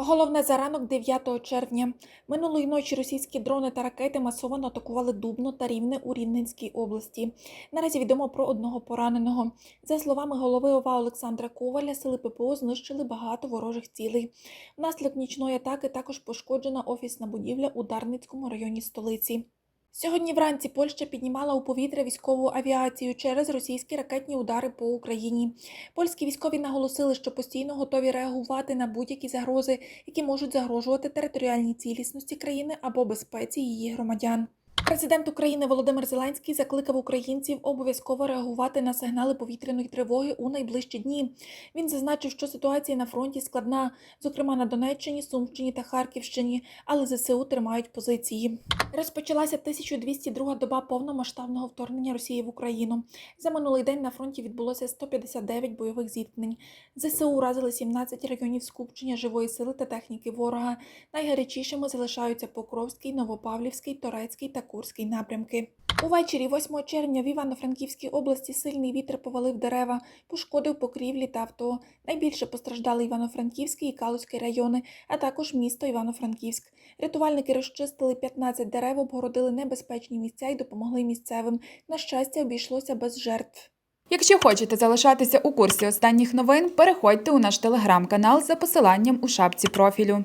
Головне за ранок 9 червня. Минулої ночі російські дрони та ракети масово атакували Дубно та Рівне у Рівненській області. Наразі відомо про одного пораненого. За словами голови ОВА Олександра Коваля, сили ППО знищили багато ворожих цілей. Внаслідок нічної атаки також пошкоджена офісна будівля у Дарницькому районі столиці. Сьогодні вранці Польща піднімала у повітря військову авіацію через російські ракетні удари по Україні. Польські військові наголосили, що постійно готові реагувати на будь-які загрози, які можуть загрожувати територіальній цілісності країни або безпеці її громадян. Президент України Володимир Зеленський закликав українців обов'язково реагувати на сигнали повітряної тривоги у найближчі дні. Він зазначив, що ситуація на фронті складна, зокрема на Донеччині, Сумщині та Харківщині, але ЗСУ тримають позиції. Розпочалася 1202 доба повномасштабного вторгнення Росії в Україну. За минулий день на фронті відбулося 159 бойових зіткнень. ЗСУ уразили 17 районів скупчення живої сили та техніки ворога. Найгарячішими залишаються Покровський, Новопавлівський, Торецький та Курський напрямки. Увечері 8 червня в Івано-Франківській області сильний вітер повалив дерева, пошкодив покрівлі та авто. Найбільше постраждали Івано-Франківський і Калузький райони, а також місто Івано-Франківськ. Рятувальники розчистили 15 дерев, обгородили небезпечні місця і допомогли місцевим. На щастя, обійшлося без жертв. Якщо хочете залишатися у курсі останніх новин, переходьте у наш телеграм-канал за посиланням у шапці профілю.